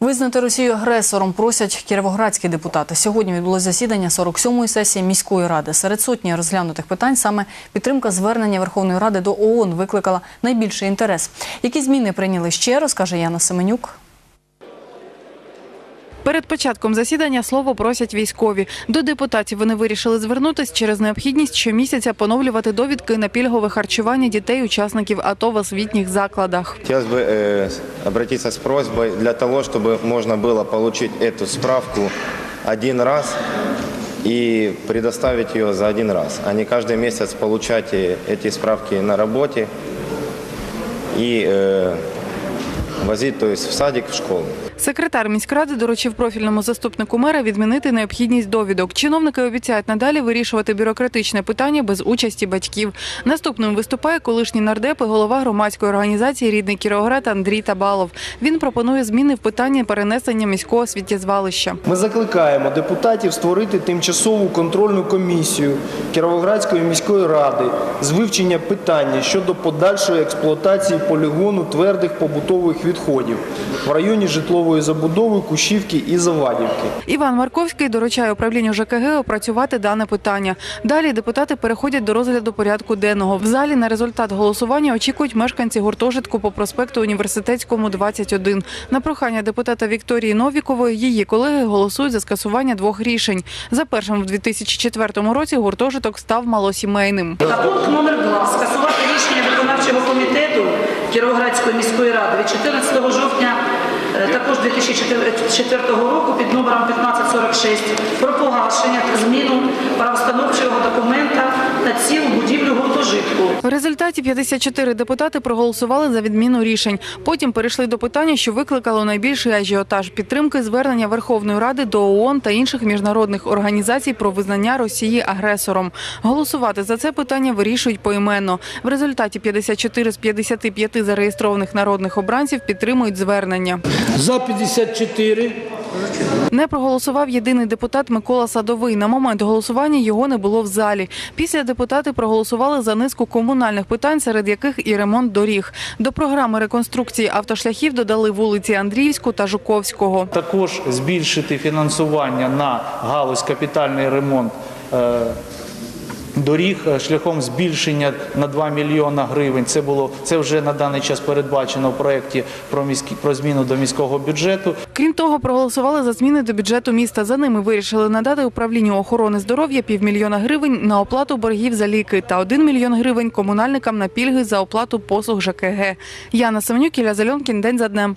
Визнати Росію агресором просять кіровоградські депутати. Сьогодні відбулося засідання 47-ї сесії міської ради. Серед сотні розглянутих питань саме підтримка звернення Верховної Ради до ООН викликала найбільший інтерес. Які зміни прийняли ще, розкаже Яна Семенюк. Перед початком засідання слово просять військові. До депутатів вони вирішили звернутись через необхідність щомісяця поновлювати довідки на пільгове харчування дітей учасників АТО в освітніх закладах. Хотелось бы э, обратиться с просьбой для того, чтобы можно было получить эту справку один раз и предоставить ее за один раз, а не каждый месяц получать э, эти справки на работе и э, возить то есть, в садик, в школу. Секретар міськради доручив профільному заступнику мера відмінити необхідність довідок. Чиновники обіцяють надалі вирішувати бюрократичне питання без участі батьків. Наступним виступає колишній нардеп і голова громадської організації Рідний Кіровоград Андрій Табалов. Він пропонує зміни в питанні перенесення міського сміттєзвалища. Ми закликаємо депутатів створити тимчасову контрольну комісію Кіровоградської міської ради з вивчення питання щодо подальшої експлуатації полігону твердих побутових відходів в районі житлової забудови Кущівки і Завадівки. Іван Марковський доручає управлінню ЖКГ опрацювати дане питання. Далі депутати переходять до розгляду порядку денного. В залі на результат голосування очікують мешканці гуртожитку по проспекту Університетському 21. На прохання депутата Вікторії Новікової її колеги голосують за скасування двох рішень. За першим в 2004 році гуртожиток став малосімейним. Та пункт номер 2 скасувати рішення виконавчого комітету Кіровоградської міської ради від 14 жовтня також 2004 року під номером 1546 про погашення зміну правостановчого документа на. В результаті 54 депутати проголосували за відміну рішень. Потім перейшли до питання, що викликало найбільший ажіотаж підтримки звернення Верховної Ради до ООН та інших міжнародних організацій про визнання Росії агресором. Голосувати за це питання вирішують поіменно. В результаті 54 з 55 зареєстрованих народних обранців підтримують звернення. За 54. Не проголосував єдиний депутат Микола Садовий. На момент голосування його не було в залі. Після депутати проголосували за низку комунальних питань, серед яких і ремонт доріг. До програми реконструкції автошляхів додали вулиці Андріївську та Жуковського. Також збільшити фінансування на галузь капітальний ремонт е, доріг е, шляхом збільшення на 2 мільйона гривень. Це було це вже на даний час передбачено в проєкті про міські про зміну до міського бюджету. Крім того, проголосували за зміни до бюджету міста. За ними вирішили надати управлінню охорони здоров'я півмільйона гривень на оплату боргів за ліки та 1 мільйон гривень комунальникам на пільги за оплату послуг ЖКГ. Яна Семенюк, Ілля Зальонкін. День за днем.